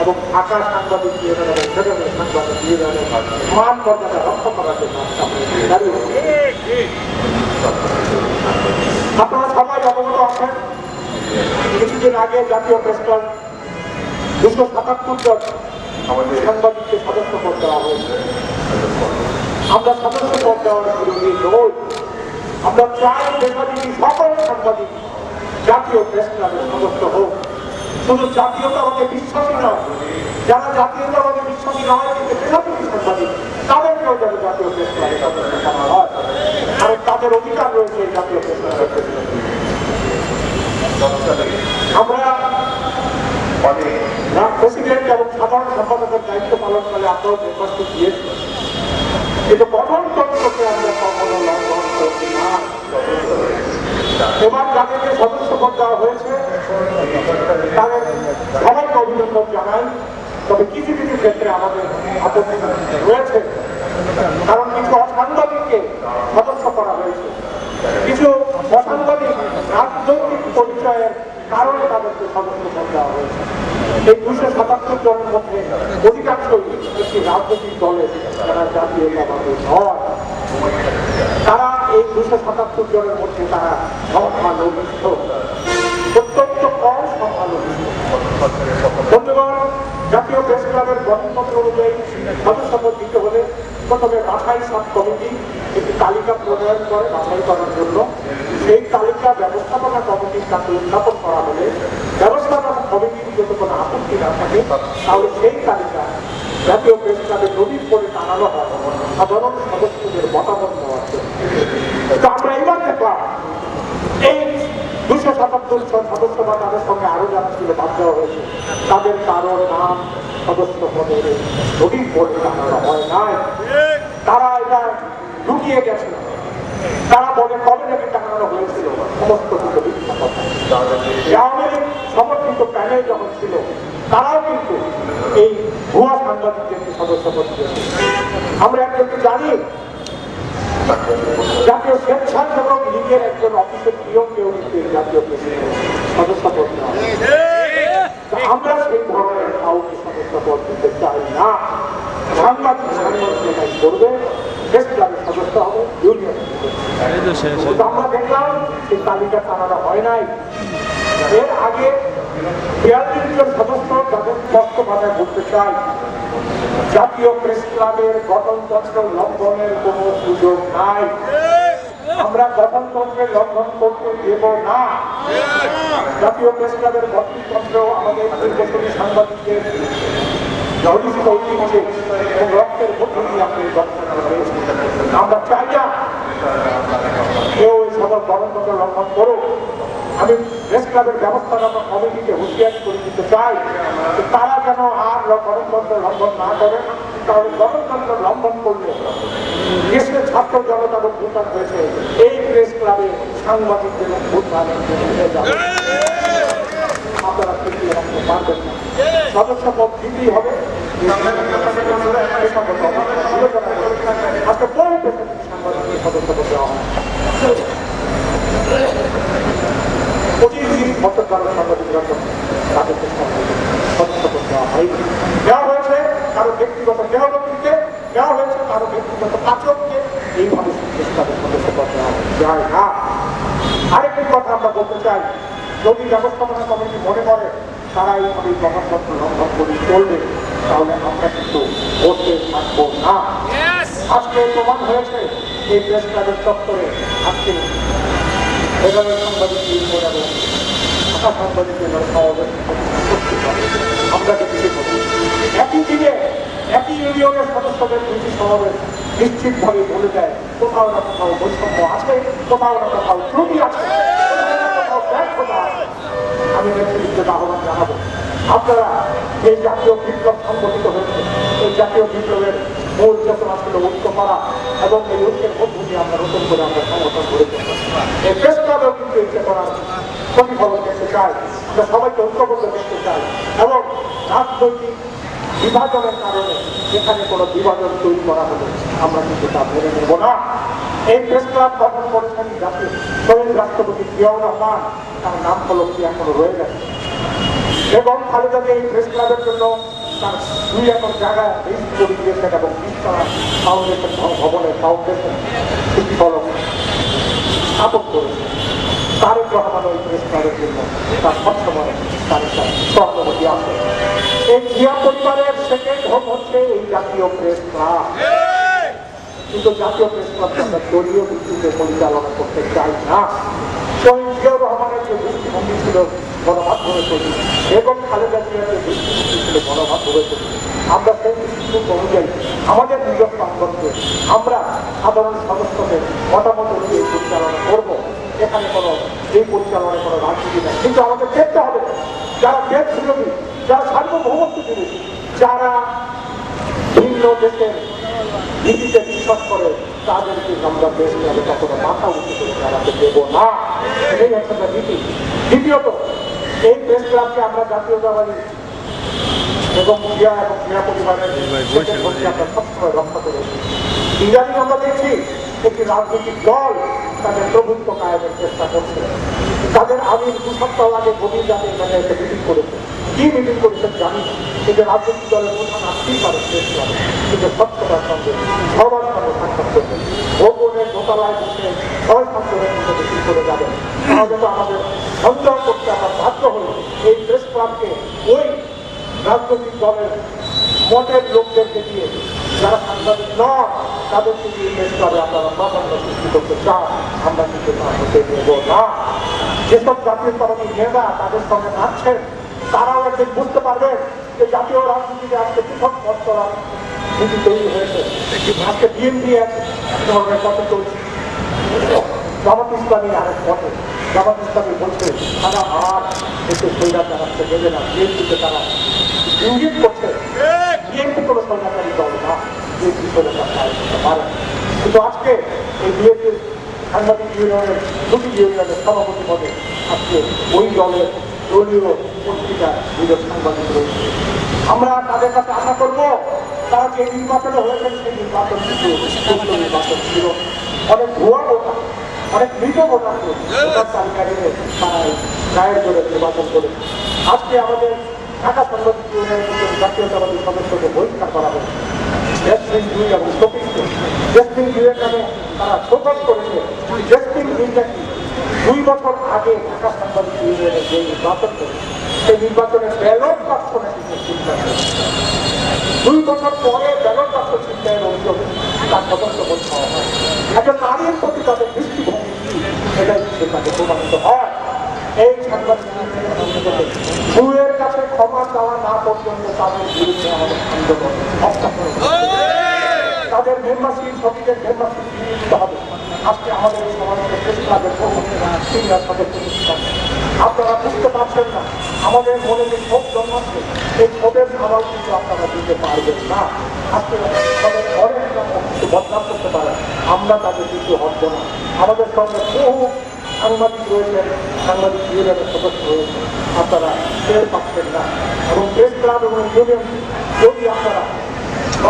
এবং আপনারা সবাই অবগত আছেন কিছুদিন আগে জাতীয় প্রেস ক্লাব দুশো সাতাত্তর জন আমাদের সাংবাদিককে সদস্য পদ দেওয়া হয়েছে। আমরা সদস্য পদ দেওয়ার বিরোধী নই আমরা চাই পেশাজীবী সকল সাংবাদিক, জাতীয় প্রেস ক্লাবের সদস্য হোক। শুধু জাতীয়তাবাদে বিশ্বাসী নয়, যারা জাতীয়তাবাদে বিশ্বাসী নয়, কিন্তু পেশাজীবী সাংবাদিক, তাদেরকেও যেন জাতীয় প্রেস ক্লাবে সদস্য করা হয়। কারণ তাদের অধিকার রয়েছে জাতীয় প্রেস ক্লাবের আমরা প্রেসিডেন্ট এবং সাধারণ সম্পাদকের দায়িত্ব পালন করে আপনারা নির্বাচন দিয়েছেন কিন্তু গঠনতন্ত্রকে আমরা কখনো লঙ্ঘন করছি না এবার যাদেরকে সদস্য পদ দেওয়া হয়েছে। তাদের সবাইকে অভিনন্দন জানাই। তবে কিছু কিছু ক্ষেত্রে আমাদের আপত্তি রয়েছে। কারণ কিছু অসাংবাদিককে সদস্য করা হয়েছে। কিছু অসাংবাদিক রাজনৈতিক পরিচয়ের কারণে তাদেরকে সদস্য দেওয়া হয়েছে। এই দুশো সাতাত্তর জনের মধ্যে অধিকাংশই একটি রাজনৈতিক দলের যারা জাতীয়তাবাদী নয় তারা এই দুশো সাতাত্তর জনের মধ্যে তারা সংখ্যালঘিষ্ঠ অত্যন্ত কম সংখ্যালঘিষ্ঠ বন্ধুগণ, জাতীয় প্রেস ক্লাবের গঠনতন্ত্র অনুযায়ী সদস্যপদ দিতে হলে প্রথমে বাছাই সাব কমিটি একটি তালিকা প্রণয়ন করে বাছাই করার জন্য। সেই তালিকা ব্যবস্থাপনা কমিটির কাছে উত্থাপন করা হলে ব্যবস্থাপনা কমিটির যদি কোনো আপত্তি না থাকে, তাহলে সেই তালিকা জাতীয় প্রেস ক্লাবের নদীর করে টানানো হয়। সাধারণ সদস্যদের মতামত নেওয়ার জন্য। তো আমরা এবার দেখলাম, এই দুশো সাতাত্তর জন সদস্য বা তাদের সঙ্গে আরও যারা ছিল, বাদ দেওয়া হয়েছে, তাদের কারোর নাম সদস্য পদের নদীর করে টানানো হয় নাই। তারা এটা লুকিয়ে গেছে। তারা বলে, কবে নাকি টানানো হয়েছিল? সমস্ত কিছু কথা। সমর্থিত প্যানেল যখন ছিল তারাও কিন্তু এই ভুয়া সাংবাদিকদেরকে সদস্য দিয়েছে। আমরা একজনকে জানি জাতীয় স্বেচ্ছাসেবক লীগের একজন অফিসের নিয়মকেও কিন্তু এই জাতীয় সদস্য আমরা সেই ধরনের কাউকে সদস্য দিতে চাই না। সাংবাদিক সাংবাদিক করবে প্রেস সদস্য হবে ইউনিয়ন আমরা দেখলাম সেই তালিকা টানানো হয় নাই। এর আগে বিয়াল্লিশ সদস্য তাদের ভাষায় বলতে চাই জাতীয় প্রেস ক্লাবের গঠনতন্ত্র লঙ্ঘনের কোনো সুযোগ নাই। আমরা গঠনতন্ত্রের লঙ্ঘন করতে দেব না। জাতীয় প্রেস ক্লাবের গঠনতন্ত্র আমাদের নির্বাচনী সাংবাদিকদের জনগোষ্ঠীর ঐতিহ্যে এবং রক্তের মধ্যে দিয়ে। আমরা চাই না কেউ এই সকল গণতন্ত্র লঙ্ঘন করুক। আমি প্রেস ক্লাবের ব্যবস্থাপনা কমিটিকে হুঁশিয়ারি করে দিতে চাই তারা যেন আর গণতন্ত্র লঙ্ঘন না করে কারণ গণতন্ত্র লঙ্ঘন করলে দেশের ছাত্র জনতা ভোটার হয়েছে। এই প্রেস ক্লাবে সাংবাদিকদের যাবে। আপনারা রাখতে পারবেন না। সদস্য পদ দিতেই হবে। আজকে বহু পেশাজীবী সাংবাদিকদের সদস্য দেওয়া হয় পঁচিশ দিন বছর কারও সাংবাদিকরা তাদেরকে সদস্য পদ দেওয়া হয়নি দেওয়া হয়েছে কারও ব্যক্তিগত দেহরক্ষীকে দেওয়া হয়েছে কারও ব্যক্তিগত পাচককে। এইভাবে তাদের সদস্য পদ দেওয়া যায় না। আরেকটি কথা আমরা বলতে চাই যদি ব্যবস্থাপনা কমিটি মনে করে তারা এইভাবে গণতন্ত্র লঙ্ঘন করে চলবে তাহলে আমরা কিন্তু বসে থাকব না। আজকে প্রমাণ হয়েছে এই প্রেস ক্লাবের চত্বরে আজকে ফেডারেল সাংবাদিক ইউনিয়ন এবং ঢাকা সাংবাদিক সমাবেশ আমরা কিছু করি একই দিনে একই ইউনিয়নের সদস্যদের দুটি সমাবেশ নিশ্চিতভাবে বলে দেয় কোথাও না কোথাও বৈষম্য আছে কোথাও না কোথাও ত্রুটি আছে আমি নেতৃত্বের আহ্বান জানাব। আপনারা এই জাতীয় বিপ্লব সংগঠিত হয়েছে, এই জাতীয় বিপ্লবের মূল চেতনা ছিল ঐক্য করা এবং এই ঐক্যের মধ্য আমরা নতুন করে আমরা সংগঠন তুলব। এই প্রেস ক্লাবেও কিন্তু এই চেতনার প্রতিফলন দেখতে চাই, আমরা সবাইকে ঐক্যবদ্ধ দেখতে চাই এবং রাজনৈতিক বিভাজনের কারণে এখানে কোনো বিভাজন তৈরি করা হলো আমরা কিন্তু তা মেনে নেব না। এই প্রেস ক্লাব গঠন করেছেন জাতীয় শহীদ রাষ্ট্রপতি জিয়াউর রহমান। তার নাম ফলকটি এখনও রয়ে গেছে? এবং খালেদাকে এই প্রেস ক্লাবের জন্য তার দুই একর জায়গা রেজিস্ট করে দিয়েছেন এবং বিশ্বরা ফাউন্ডেশন ভবনের ফাউন্ডেশন ফলক স্থাপন করেছে তারেক রহমান ওই প্রেস ক্লাবের জন্য তার সবসময় তার একটা সহানুভূতি আছে। এই জিয়া পরিবারের সেকেন্ড হোম হচ্ছে এই জাতীয় প্রেস ক্লাব কিন্তু জাতীয় প্রেস ক্লাবকে আমরা দলীয় ভিত্তিতে পরিচালনা করতে চাই না। শহীদ জিয়াউর রহমানের যে দৃষ্টিভঙ্গি ছিল এবং খালেদা জিয়ার যে আমরা সেই অনুযায়ী আমাদের নিজস্ব আন্দোলনকে আমরা সাধারণ সদস্যদের মতামত অনুযায়ী পরিচালনা করব। এখানে কোনো এই পরিচালনায় কোনো রাজনীতি নেই। কিন্তু আমাদের দেখতে হবে, যারা দেশ বিরোধী যারা সার্বভৌমত্ব বিরোধী, যারা ভিন্ন দেশের নীতিতে বিশ্বাস করে তাদেরকে আমরা দেশ নিয়ে কখনো মাথা উঁচু করে দাঁড়াতে দেবো না। এটাই হচ্ছে একটা নীতি। দ্বিতীয়ত এই প্রেস ক্লাবকে আমরা জাতীয়তাবাদী এবং ক্রিয়া এবং ক্রিয়া পরিবারের আমরা সবসময় রক্ষা করেছি। ইদানিং আমরা দেখছি একটি রাজনৈতিক দল তাদের প্রভুত্ব কায়েমের চেষ্টা করছে। তাদের আমির দু সপ্তাহ আগে গভীর রাতে এখানে একটা মিটিং করেছে। কি মিটিং করেছেন জানি কিন্তু রাজনৈতিক দলের প্রধান আসতেই পারে প্রেস ক্লাবে কিন্তু স্বচ্ছতার সঙ্গে সবার সঙ্গে সাক্ষাৎ করবেন ভবনের দোতলায় বসে ছয় সপ্তাহের মধ্যে মিটিং করে যাবেন তাহলে তো আমাদের সন্দেহ করতে আমরা বাধ্য হই। এই প্রেস ক্লাবকে ওই রাজনৈতিক দলের মতের লোকদেরকে দিয়ে যারা সাংবাদিক নয় তাদেরকে দিয়ে ক্লাবে আপনারা সৃষ্টি করতে চান আমরা কিন্তু তা হতে দেব না যেসব জাতীয়তাবাদী নেতা তাদের সঙ্গে নাচছেন তারাও একদিন বুঝতে পারবেন যে জাতীয় রাজনীতিতে আজকে পৃথক পথ চলার নীতি তৈরি হয়েছে আজকে বিএনপি এক ধরনের পথে চলছে জামাত ইসলামী আরেক পথে জামাত ইসলামী বলছে সারা মাঠ এসে সৈরা চালাচ্ছে দেবে না বিএনপিতে তারা ইঙ্গিত করছে। বিএনপি কোনো সরকারি করতে পারে না। কিন্তু আজকে এই বিএনপি সাংবাদিক ইউনিয়নের দুটি ইউনিয়নের সভাপতি পদে আজকে ওই দলের দলীয় পত্রিকা দুজন সাংবাদিক রয়েছে। আমরা তাদের কাছে আশা করব, তারা যে নির্বাচনে হয়েছেন সেই নির্বাচন কিন্তু নির্বাচন ছিল অনেক ভুয়া ভোটার, অনেক মৃত ভোটারকে ভোটার তালিকা নিয়ে তারা রায়ের জোরে নির্বাচন করে। আজকে আমাদের ঢাকা সাংবাদিক ইউনিয়নের জাতীয়তাবাদী সদস্যকে বহিষ্কার করা হয়েছে। জেসমিন দুই এবং শফিককে দুইয়ের নামে তারা শোকজ করেছে। জেসমিন দুইটা কি দুই বছর আগে ঢাকা সাংবাদিক ইউনিয়নের যে নির্বাচন করে সেই নির্বাচনের ব্যালট বাক্স নাকি দুই বছর পরে ব্যালট বাক্স ছিনতাইয়ের অভিযোগ তার তদন্ত করতে হয়। একজন নারীর প্রতি তাদের দৃষ্টিভঙ্গি এটাই তাকে প্রমাণিত হয়। এই সাংবাদিক দুয়ের কাছে ক্ষমা চাওয়া না পর্যন্ত তাদের বিরুদ্ধে আমাদের আন্দোলন। তাদের মেম্বারশিপ সতীদের মেম্বারশিপ ফিরিয়ে দিতে হবে। আজকে আমাদের এই সমাজের প্রেস ক্লাবের সিনিয়র সদস্য আপনারা বুঝতে পারছেন না, আমাদের মনে যে ক্ষোভ জন্মাচ্ছে, এই ক্ষোভের খাবার কিন্তু আপনারা দিতে পারবেন না। আজকে তাদের ঘরে কিছু বদনাম করতে পারে, আমরা তাদের কিছু হব না। আমাদের সঙ্গে বহু সাংবাদিক রয়েছেন, সাংবাদিক ইউনিয়নের সদস্য রয়েছেন। আপনারা টের পাচ্ছেন না, এবং প্রেস ক্লাব এবং ইউনিয়ন, যদি আপনারা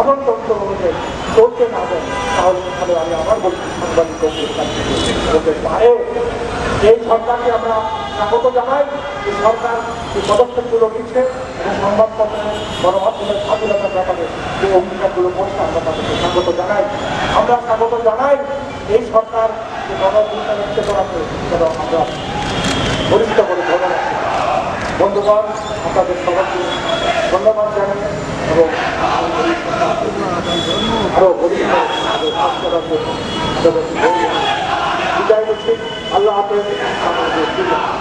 গণতন্ত্র অনুযায়ী চলতে তাহলে আমি আমার বলছি, সাংবাদিক পারে। এই সরকারকে আমরা স্বাগত জানাই। এই সরকার যে পদক্ষেপগুলো নিচ্ছে এবং সংবাদপত্রের গণমাধ্যমের স্বাধীনতার ব্যাপারে যে অঙ্গীকারগুলো করছে, আমরা স্বাগত জানাই। আমরা স্বাগত জানাই এই সরকার যে গণঅভ্যুত্থানের চেতনাকে যেন আমরা বলিষ্ঠ করে ধরে রাখি বন্ধুগণ, আপনাদের সবাইকে ধন্যবাদ জানাই এবং আরও বলিষ্ঠ আমাদের স্বাস্থ্য রাখবে বিদায় নিচ্ছি আল্লাহ আমাদের